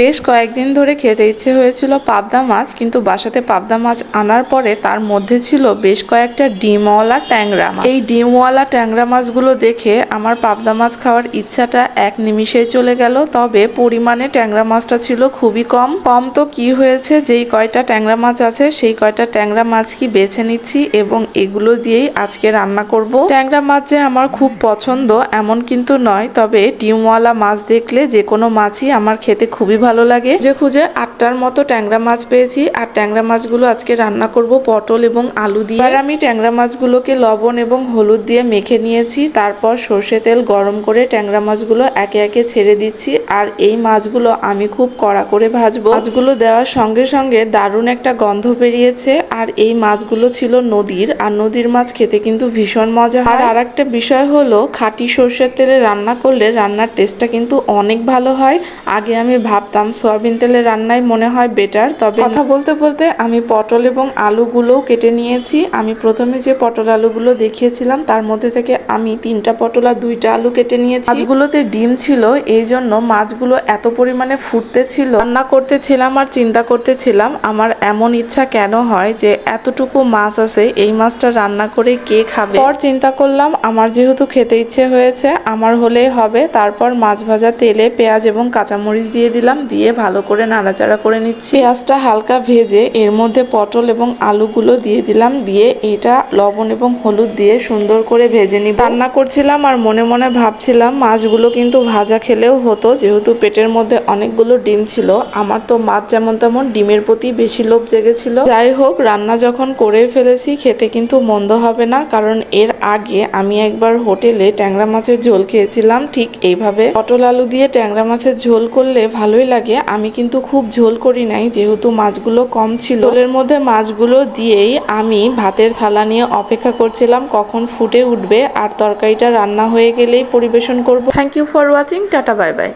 বেশ কয়েকদিন ধরে খেতে ইচ্ছে হয়েছিল পাবদা মাছ, কিন্তু বাসাতে পাবদা মাছ আনার পরে তার মধ্যে ছিল বেশ কয়েকটা ডিমওয়ালা ট্যাংরা মাছ। এই ডিমওয়ালা ট্যাংরা মাছগুলো দেখে আমার পাবদা মাছ খাওয়ার ইচ্ছাটা এক নিমিষেই চলে গেল, তবে পরিমাণে ট্যাংরা মাছটা ছিল খুবই কম। কম তো কি হয়েছে, যেই কয়টা ট্যাংরা মাছ আছে, সেই কয়টা ট্যাংরা মাছ কি বেছে নিচ্ছি এবং এগুলো দিয়েই আজকে রান্না করব। ট্যাংরা মাছ যে আমার খুব পছন্দ এমন কিন্তু নয়, তবে ডিমওয়ালা মাছ দেখলে যে কোনো মাছই আমার খেতে খুবই ভালো লাগে। যে খুঁজে আটটার মতো ট্যাংরা মাছ পেয়েছি। আর ট্যাংরা মাছগুলো আজকে রান্না করব পটল এবং আলু দিয়ে। আর আমি ট্যাংরা মাছগুলোকে লবণ এবং হলুদ দিয়ে মেখে নিয়েছি। তারপর সর্ষে তেল গরম করে ট্যাংরা মাছগুলো একে একে ছেড়ে দিচ্ছি। আর এই মাছগুলো আমি খুব কড়া করে ভাজবো। মাছগুলো দেওয়ার সঙ্গে সঙ্গে দারুণ একটা গন্ধ বেরিয়েছে। আর এই মাছগুলো ছিল নদীর। আর নদীর মাছ খেতে কিন্তু ভীষণ মজা হয়। আর একটা বিষয় হলো, খাঁটি সর্ষের তেলে রান্না করলে রান্নার টেস্টটা কিন্তু অনেক ভালো হয়। আগে আমি ভাবতাম সয়াবিন তেলে রান্নাই মনে হয় বেটার তবে কথা বলতে বলতে আমি পটল এবং আলুগুলোও কেটে নিয়েছি। আমি প্রথমে যে পটল আলুগুলো দেখিয়েছিলাম তার মধ্যে থেকে আমি তিনটা পটল আর দুইটা আলু কেটে নিয়েছি। মাছগুলোতে ডিম ছিল এই জন্য মাছগুলো এত পরিমাণে ফুটতে ছিল। রান্না করতেছিলাম আর চিন্তা করতেছিলাম আমার এমন ইচ্ছা কেন হয় যে এতটুকু মাছ আছে এই মাছটা রান্না করে কে খাবে? পর চিন্তা করলাম আমার যেহেতু খেতে ইচ্ছে হয়েছে আমার হলেই হবে। তারপর মাছ ভাজা তেলে পেঁয়াজ এবং কাঁচামরিচ দিয়ে দিলাম। দিয়ে ভালো করে নাড়াচাড়া করে নিচ্ছি। পেঁয়াজটা হালকা ভেজে এর মধ্যে পটল এবং আলুগুলো দিয়ে দিলাম। দিয়ে এটা লবণ এবং হলুদ দিয়ে সুন্দর করে ভেজে নিই রান্না করছিলাম আর মনে মনে ভাবছিলাম মাছগুলো কিন্তু ভাজা খেলেও হতো, যেহেতু পেটের মধ্যে অনেকগুলো ডিম ছিল। আমার তো মাছ যেমন তেমন ডিমের প্রতি বেশি লোভ জেগেছিল। যাই হোক, রান্না যখন করে ফেলেছি, খেতে কিন্তু মন্দ হবে না, কারণ এর আগে আমি একবার হোটেলে ট্যাংরা মাছের ঝোল খেয়েছিলাম। ঠিক এইভাবে পটল আলু দিয়ে ট্যাংরা মাছের ঝোল করলে ভালোই লাগে, আমি কিন্তু খুব ঝোল করি নাই, যেহেতু মাছগুলো কম ছিল। ঝোলের মধ্যে মাছগুলো দিয়েই আমি ভাতের থালা নিয়ে অপেক্ষা করছিলাম, কখন ফুটে উঠবে, আর তরকারিটা রান্না হয়ে গেলেই পরিবেশন করব। Thank you for watching tata bye bye